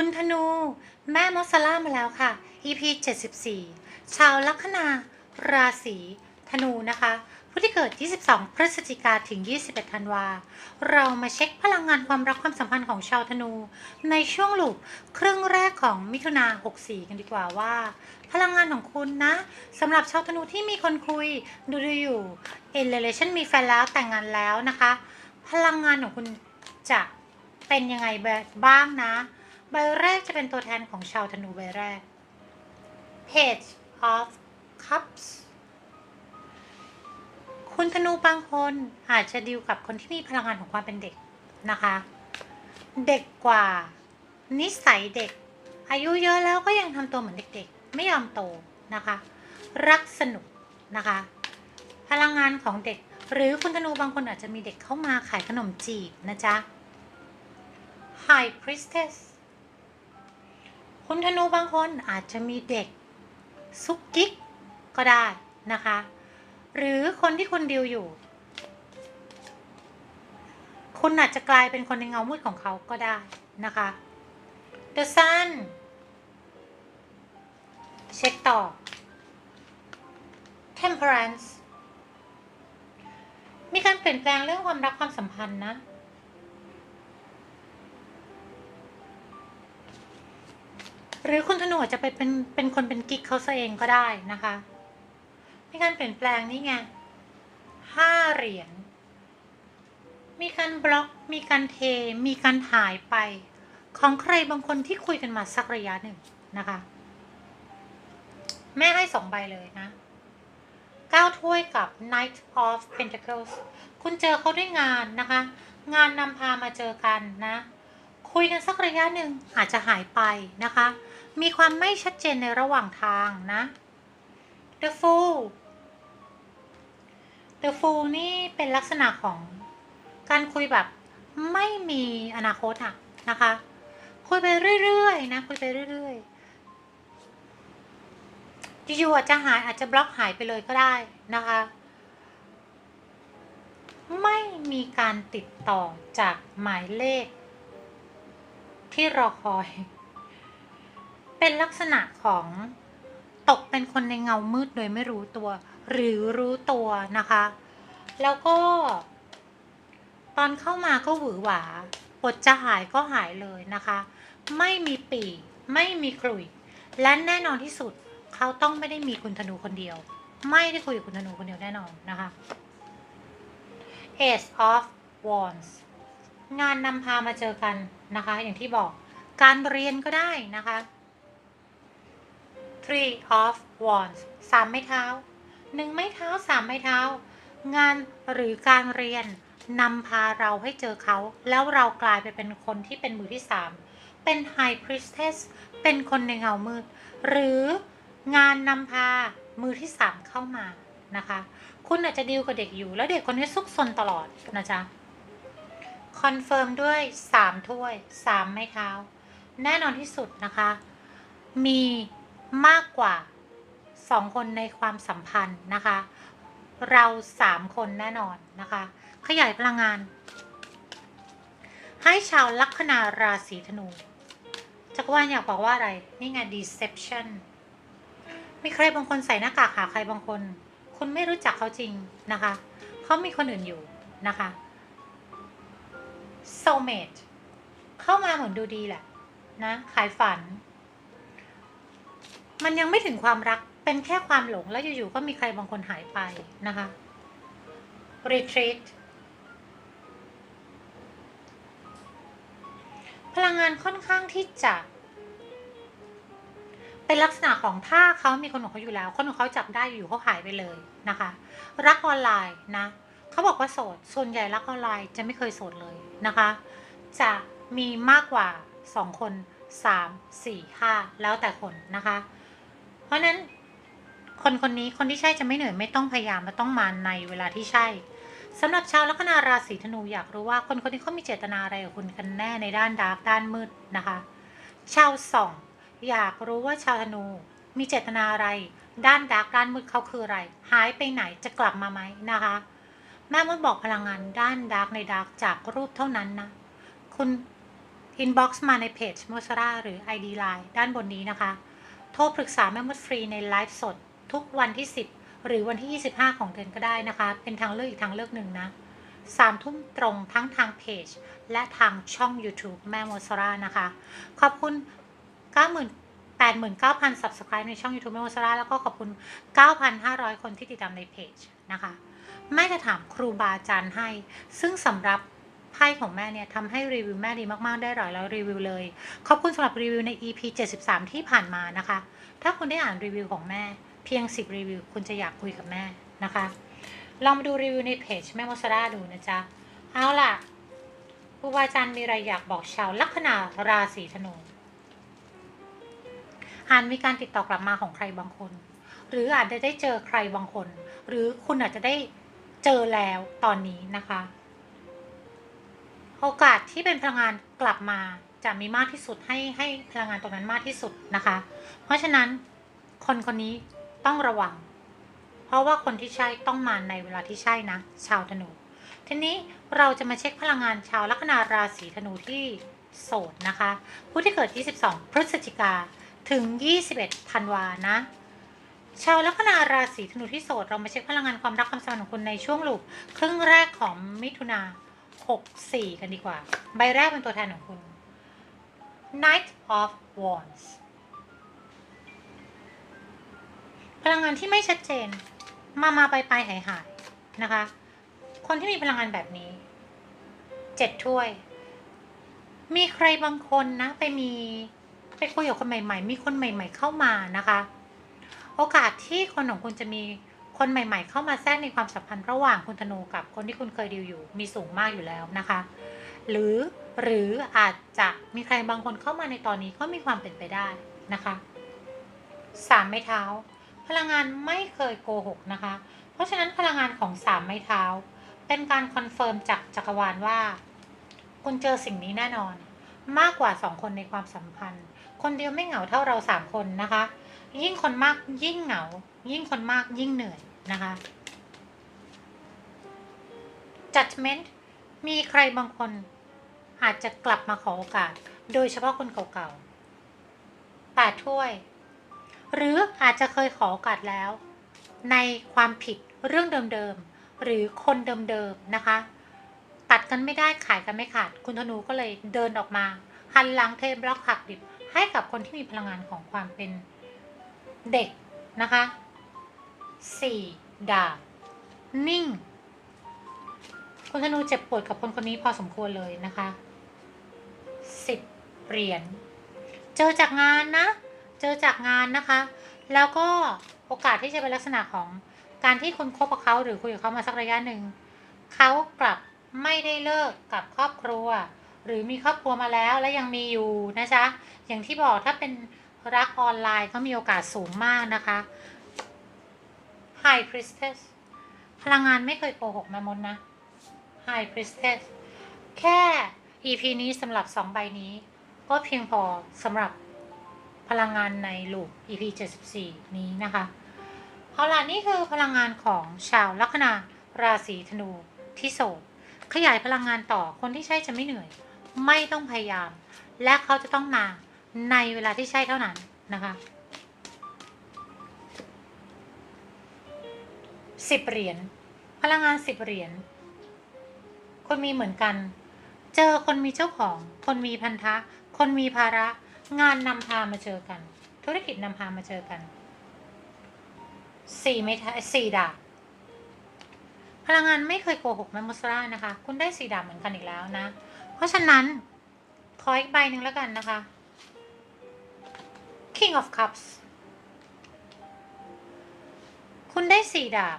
คุณธนู แม่มอสซาร่ามาแล้วค่ะ EP 74 ชาวลัคนาราศีธนูนะคะ ผู้ที่เกิด 22 พฤศจิกาถึง 21 ธันวา เรามาเช็คพลังงานความรักความสัมพันธ์ของชาวธนู ในช่วงลูปครึ่งแรกของมิถุนา 64 กันดีกว่าว่า พลังงานของคุณนะสำหรับชาวธนูที่มีคนคุย ดูดูอยู่ in relation มีแฟนแล้วแต่งงานแล้วนะคะ พลังงานของคุณจะเป็นยังไงบ้างนะ ใบแรกจะเป็นตัวแทนของชาวธนูใบแรก Page of Cups คุณธนูบางคนอาจจะดีลกับคนที่มีพลังงานของความเป็นเด็กนะคะ เด็กกว่า นิสัยเด็ก อายุเยอะแล้วก็ยังทำตัวเหมือนเด็กๆ ไม่ยอมโตนะคะ รักสนุกนะคะ พลังงานของเด็ก หรือคุณธนูบางคนอาจจะมีเด็กเข้ามาขายขนมจีบนะจ๊ะ High Priestess คุณธนูบางคนอาจจะมีเด็กซุกกิ๊กก็ได้นะคะ หรือคนที่คุณดิวอยู่ คุณอาจจะกลายเป็นคนในเงามืดของเขาก็ได้นะคะ The Sun เช็คต่อ Temperance มีการเปลี่ยนแปลงเรื่องความรักความสัมพันธ์นะ หรือคุณธนูอาจจะไปเป็นเป็นคนเป็นกิ๊กเขาซะเองก็ได้นะคะมีการเปลี่ยนแปลงนี่ไงห้าเหรียญมีการบล็อก มีการเท มีการหายไป ของใครบางคนที่คุยกันมาสักระยะหนึ่งนะคะ แม่ให้สองใบเลยนะก้าถ้วยกับ Knight of Pentacles คุณเจอเขาด้วยงานนะคะ งานนำพามาเจอกันนะ คุยกันสักระยะหนึ่งอาจจะหายไปนะคะ มีความไม่ชัดเจนในระหว่างทางนะ The Fool The Fool นี่เป็นลักษณะของการคุยแบบไม่มีอนาคตอะนะคะ คุยไปเรื่อยๆนะคุยไปเรื่อยๆอยู่ๆอาจจะหายอาจจะบล็อกหายไปเลยก็ได้นะคะ ไม่มีการติดต่อจากหมายเลขที่รอคอย เป็นลักษณะของตกเป็นคนในเงามืดโดยไม่รู้ตัว หรือรู้ตัวนะคะ แล้วก็ ตอนเข้ามาก็หวือหวาปวดจะหายก็หายเลยนะคะ ไม่มีปีไม่มีกลุ่ยและแน่นอนที่สุดเขาต้องไม่ได้มีคุณธนูคนเดียว ไม่ได้คุยกับคุณธนูคนเดียวแน่นอนนะคะ Ace of Wands งานนำพามาเจอกันนะคะ อย่างที่บอกการเรียนก็ได้นะคะ Three of Wands สามไม้เท้าหนึ่งไม้เท้าสามไม้เท้า งานหรือการเรียนนำพาเราให้เจอเขา แล้วเรากลายไปเป็นคนที่เป็นมือที่สามเป็น High Priestess เป็นคนในเงามืด หรืองานนำพามือที่สามเข้ามานะคะ คุณอาจจะดีลกับเด็กอยู่ แล้วเด็กคนนี้ซุกซนตลอดนะจ๊ะคอนเฟิร์มด้วย 3 ถ้วย 3 ไม้เท้า แน่นอนที่สุดนะคะ มี มากกว่า 2 คนในความสัมพันธ์นะคะ เรา 3 คนแน่นอนนะคะ ขยายพลังงาน ให้ชาวลัคนาราศีธนูจักรวาลอยากบอกว่าอะไร นี่ไง deception มีใครบางคนใส่หน้ากากหาใครบางคน คุณไม่รู้จักเขาจริงนะคะ เขามีคนอื่นอยู่นะคะ soulmate เข้ามาเหมือนดูดีแหละนะ ขายฝัน มันยังไม่ถึงความรักเป็นแค่ความหลงแล้วอยู่ๆก็มีใครบางคนหายไปนะคะ retreat พลังงานค่อนข้างที่จะ เป็นลักษณะของถ้าเขามีคนของเขาอยู่แล้ว คนของเขาจับได้อยู่เขาหายไปเลยนะคะ รักออนไลน์นะเขาบอกว่าโสด ส่วนใหญ่รักออนไลน์จะไม่เคยโสดเลยนะคะ จะมีมากกว่า 2 คน 3 4 5 แล้วแต่คนนะคะ เพราะนั้น คนคนนี้คนที่ใช่จะไม่เหนื่อยไม่ต้องพยายามมาต้องมาในเวลาที่ใช่สำหรับชาวลัคนาราศีธนูอยากรู้ว่าคนคนนี้เขามีเจตนาอะไรกับคุณกันแน่ในด้านดาร์กด้านมืดนะคะ ชาวส่องอยากรู้ว่าชาวธนูมีเจตนาอะไร ด้านดาร์กด้านมืดเขาคืออะไร หายไปไหนจะกลับมาไหมนะคะ แม่มดบอกพลังงานด้านดาร์กในดาร์กจากรูปเท่านั้นนะ คุณ inbox มาในเพจม o สราหรือ ID Line ด้านบนนี้นะคะ โทรปรึกษาแม่มดฟรีในไลฟ์สด ทุกวันที่ 10 หรือวันที่ 25 ของเดือนก็ได้นะคะ เป็นทางเลือกอีกทางเลือกหนึ่งนะสามทุ่มตรงทั้งทางเพจ และทางช่อง YouTube แม่โมสรานะคะ ขอบคุณ 90,000 89,000 subscribe ในช่อง YouTube แม่โมสราแล้วก็ขอบคุณ 9,500 คนที่ติดตามในเพจนะคะแม่จะถามครูบาอาจารย์ให้ ซึ่งสำหรับ ไพ่ของแม่เนี่ยทำให้รีวิวแม่ดีมากๆได้หลายร้อยรีวิวเลย ขอบคุณสำหรับรีวิวใน EP 73 ที่ผ่านมานะคะ ถ้าคุณได้อ่านรีวิวของแม่ เพียง 10 รีวิว คุณจะอยากคุยกับแม่นะคะ ลองมาดูรีวิวในเพจแม่โมสราดูนะจ๊ะ เอาล่ะครูบาอาจารย์มีอะไรอยากบอกชาวลัคนาราศีธนูอาจมีการติดต่อกลับมาของใครบางคน หรืออาจจะได้เจอใครบางคน หรือคุณอาจจะได้เจอแล้วตอนนี้นะคะ โอกาสที่เป็นพลังงานกลับมาจะมีมากที่สุดให้ให้พลังงานตรงนั้นมากที่สุดนะคะ เพราะฉะนั้นคนคนนี้ต้องระวัง เพราะว่าคนที่ใช่ต้องมาในเวลาที่ใช่นะ ชาวธนู ทีนี้เราจะมาเช็คพลังงานชาวลัคนาราศีธนูที่โสดนะคะ ผู้ที่เกิด 22 พฤศจิกาถึง 21 ธันวานะ ชาวลัคนาราศีธนูที่โสด เรามาเช็คพลังงานความรักความสัมพันธ์ของคุณในช่วงลูกครึ่งแรกของมิถุนา 64 กันดีกว่า ใบแรกเป็นตัวแทนของคุณ Knight of Wands พลังงานที่ไม่ชัดเจน มามาไปไปหายหายนะคะ คนที่มีพลังงานแบบนี้ เจ็ดถ้วย มีใครบางคนนะ ไปมีไปคุยกับคนใหม่ ๆ มีคนใหม่ ๆ เข้ามานะคะ โอกาสที่คนของคุณจะมี คนใหม่ๆ เข้ามาแทรกในความสัมพันธ์ระหว่างคุณธนูกับคนที่คุณเคยดีลอยู่มีสูงมากอยู่แล้วนะคะ หรือหรืออาจจะมีใครบางคนเข้ามาในตอนนี้ก็มีความเป็นไปได้นะคะสามไม้เท้า พลังงานไม่เคยโกหกนะคะ เพราะฉะนั้นพลังงานของสามไม้เท้า เป็นการคอนเฟิร์มจากจักรวาลว่า คุณเจอสิ่งนี้แน่นอน มากกว่าสองคนในความสัมพันธ์ คนเดียวไม่เหงาเท่าเราสามคนนะคะ ยิ่งคนมากยิ่งเหงา ยิ่งคนมากยิ่งเหนื่อย นะคะ judgment มีใครบางคนอาจจะกลับมาขอโอกาส โดยเฉพาะคนเก่าๆแปดถ้วย หรืออาจจะเคยขอโอกาสแล้ว ในความผิดเรื่องเดิมๆ หรือคนเดิมๆ นะคะ ตัดกันไม่ได้ขายกันไม่ขาด คุณธนูก็เลยเดินออกมา หันหลังเทบล็อกหักดิบ ให้กับคนที่มีพลังงานของความเป็นเด็กนะคะ สี่ดาบ นิ่ง คุณธนูเจ็บปวดกับคนคนนี้พอสมควรเลยนะคะสิบเหรียญเจอจากงานนะ เจอจากงานนะคะ แล้วก็โอกาสที่จะเป็นลักษณะของการที่คุณคบกับเขาหรือคุยกับเขามาสักระยะหนึ่งเขากลับไม่ได้เลิกกับครอบครัว หรือมีครอบครัวมาแล้วและยังมีอยู่นะจ๊ะอย่างที่บอกถ้าเป็นรักออนไลน์ก็มีโอกาสสูงมากนะคะ High Priestess พลังงานไม่เคยโกหกแม่มดนะ High Priestess แค่ EP นี้สำหรับ 2 ใบนี้ ก็เพียงพอสำหรับพลังงานในลูป EP 74 นี้นะคะเอาล่ะนี่คือพลังงานของชาวลัคนาราศีธนูที่โสดขยายพลังงานต่อคนที่ใช่จะไม่เหนื่อย ไม่ต้องพยายาม และเขาจะต้องมาในเวลาที่ใช่เท่านั้นนะคะ สิบเหรียญพลังงานสิบเหรียญคนมีเหมือนกัน เจอคนมีเจ้าของ คนมีพันธะ คนมีภาระ งานนำพามาเจอกัน ธุรกิจนำพามาเจอกันสี่เมทสี่ดาบพลังงานไม่เคยโกหกแมมโมสรานะคะ คุณได้สี่ดาบเหมือนกันอีกแล้วนะ เพราะฉะนั้น ขออีกใบหนึ่งแล้วกันนะคะ King of Cups คุณได้สี่ดาบ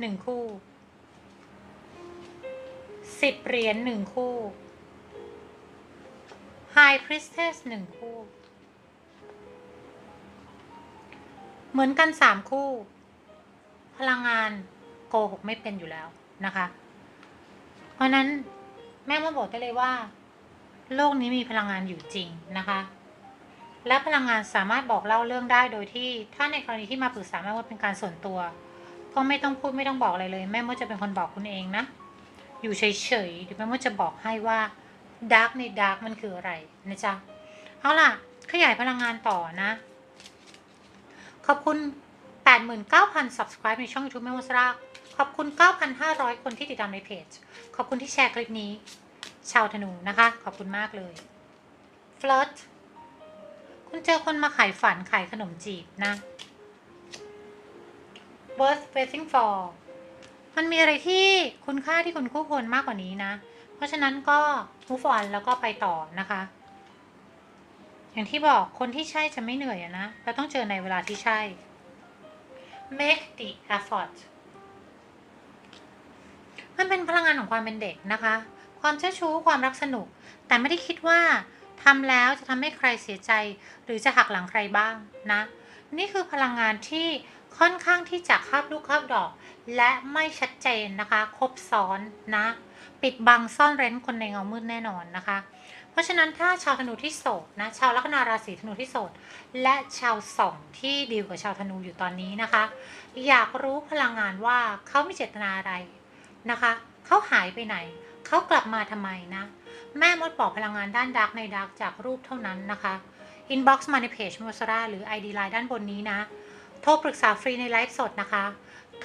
หนึ่งคู่สิบเหรียญหนึ่งคู่ High Priestess หนึ่งคู่ เหมือนกันสามคู่ พลังงานโกหกไม่เป็นอยู่แล้วนะคะ เพราะนั้นแม่มาบอกได้เลยว่า โลกนี้มีพลังงานอยู่จริงนะคะ และพลังงานสามารถบอกเล่าเรื่องได้โดยที่ถ้าในกรณีที่มาปรึกษาแม่มดเป็นการส่วนตัว ก็ไม่ต้องพูดไม่ต้องบอกอะไรเลย แม่มดจะเป็นคนบอกคุณเองนะ อยู่เฉยๆเดี๋ยวแม่มดจะบอกให้ว่าดาร์กในดาร์กมันคืออะไรนะจ๊ะเอาล่ะ ขยายพลังงานต่อนะ ขอบคุณ 89,000 subscribe ในช่อง YouTube แม่มดสรากขอบคุณ 9,500 คนที่ติดตามในเพจ ขอบคุณที่แชร์คลิปนี้ ชาวธนูนะคะ ขอบคุณมากเลย flirt คุณเจอคนมาขายฝันขายขนมจีบนะ worth waiting for มันมีอะไรที่คุณค่าที่คุณคู่ควรมากกว่านี้นะ เพราะฉะนั้นก็ move on แล้วก็ไปต่อนะคะ อย่างที่บอกคนที่ใช่จะไม่เหนื่อยนะ เราต้องเจอในเวลาที่ใช่ make the effort มันเป็นพลังงานของความเป็นเด็กนะคะ ความเจ้าชู้ความรักสนุก แต่ไม่ได้คิดว่าทำแล้วจะทำให้ใครเสียใจ หรือจะหักหลังใครบ้างนะ นี่คือพลังงานที่ ค่อนข้างที่จะคาบลูกคาบดอก และไม่ชัดเจนนะคะ ครบซ้อนนะ ปิดบังซ่อนเร้นคนในเงามืดแน่นอนนะคะ เพราะฉะนั้นถ้าชาวธนูที่โสดนะ ชาวลัคนาราศีธนูที่โสด และชาวสองที่ดีลกับชาวธนูอยู่ตอนนี้นะคะ อยากรู้พลังงานว่าเขามีเจตนาอะไรนะคะ เขาหายไปไหน เขากลับมาทำไมนะ แม่มดบอกพลังงานด้านดักในดักจากรูปเท่านั้นนะคะ inbox มาในเพจมอสราหรือ ID Line ด้านบนนี้นะ โทรปรึกษาฟรีในไลฟ์สดนะคะ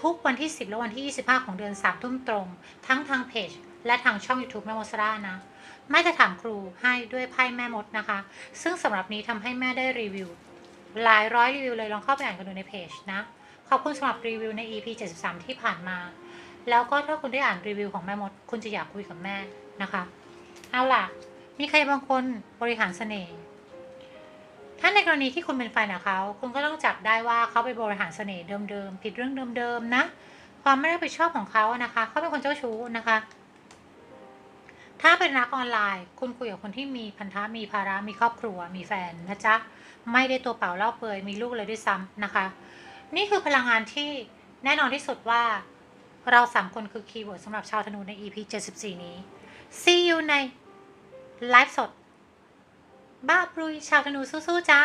ทุกวันที่ 10 และวันที่ 25 ของเดือน3ทุ่มตรง ทั้งทางเพจ และทางช่อง YouTube แม่มดสรานะแม่จะถามครูให้ด้วยไพ่แม่มดนะคะ ซึ่งสำหรับนี้ทำให้แม่ได้รีวิว หลายร้อยรีวิวเลยลองเข้าไปอ่านกันดูในเพจนะ ขอบคุณสำหรับรีวิวใน EP 73 ที่ผ่านมา แล้วก็ถ้าคุณได้อ่านรีวิวของแม่มด คุณจะอยากคุยกับแม่นะคะ เอาล่ะ มีใครบางคนบริหารเสน่ห์ ถ้าในกรณีที่คุณเป็นแฟนกับเขาคุณก็ต้องจับได้ว่าเขาไปบริหารเสน่ห์เดิมๆผิดเรื่องเดิมๆนะ ความไม่รับผิดชอบของเขานะคะ เขาเป็นคนเจ้าชู้นะคะ ถ้าเป็นรักออนไลน์ คุณคุยกับคนที่มีพันธะมีภาระมีครอบครัว มีแฟนนะจ๊ะไม่ได้ตัวเปล่าเล่าเปลือยมีลูกเลยด้วยซ้ำนะคะ นี่คือพลังงานที่แน่นอนที่สุดว่าเราสามคนคือคีย์เวิร์ดสำหรับชาวธนูใน EP 74 นี้ See you ในไลฟ์สด บ้าปรุยชาวธนูสู้ๆจ้า